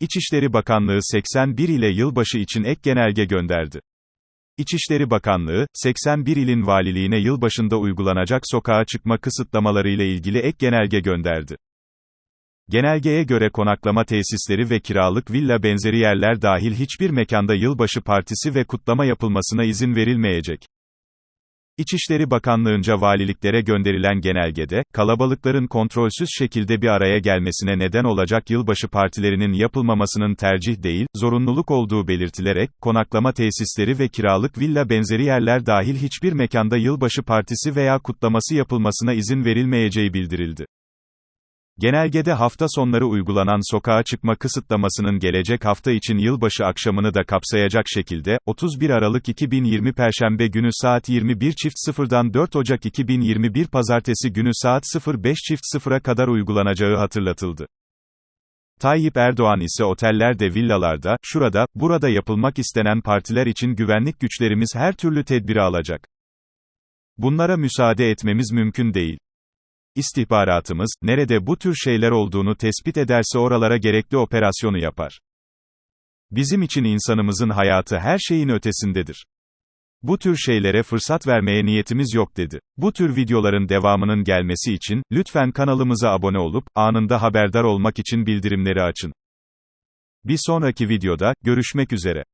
İçişleri Bakanlığı 81 ile yılbaşı için ek genelge gönderdi. İçişleri Bakanlığı, 81 ilin valiliğine yılbaşında uygulanacak sokağa çıkma kısıtlamaları ile ilgili ek genelge gönderdi. Genelgeye göre konaklama tesisleri ve kiralık villa benzeri yerler dahil hiçbir mekanda yılbaşı partisi ve kutlama yapılmasına izin verilmeyecek. İçişleri Bakanlığı'nca valiliklere gönderilen genelgede, kalabalıkların kontrolsüz şekilde bir araya gelmesine neden olacak yılbaşı partilerinin yapılmamasının tercih değil, zorunluluk olduğu belirtilerek, konaklama tesisleri ve kiralık villa benzeri yerler dahil hiçbir mekanda yılbaşı partisi veya kutlaması yapılmasına izin verilmeyeceği bildirildi. Genelgede hafta sonları uygulanan sokağa çıkma kısıtlamasının gelecek hafta için yılbaşı akşamını da kapsayacak şekilde, 31 Aralık 2020 Perşembe günü saat 21.00'dan 4 Ocak 2021 Pazartesi günü saat 05.00'a kadar uygulanacağı hatırlatıldı. Tayyip Erdoğan ise otellerde villalarda, şurada, burada yapılmak istenen partiler için güvenlik güçlerimiz her türlü tedbiri alacak. Bunlara müsaade etmemiz mümkün değil. İstihbaratımız, nerede bu tür şeyler olduğunu tespit ederse oralara gerekli operasyonu yapar. Bizim için insanımızın hayatı her şeyin ötesindedir. Bu tür şeylere fırsat vermeye niyetimiz yok dedi. Bu tür videoların devamının gelmesi için, lütfen kanalımıza abone olup, anında haberdar olmak için bildirimleri açın. Bir sonraki videoda, görüşmek üzere.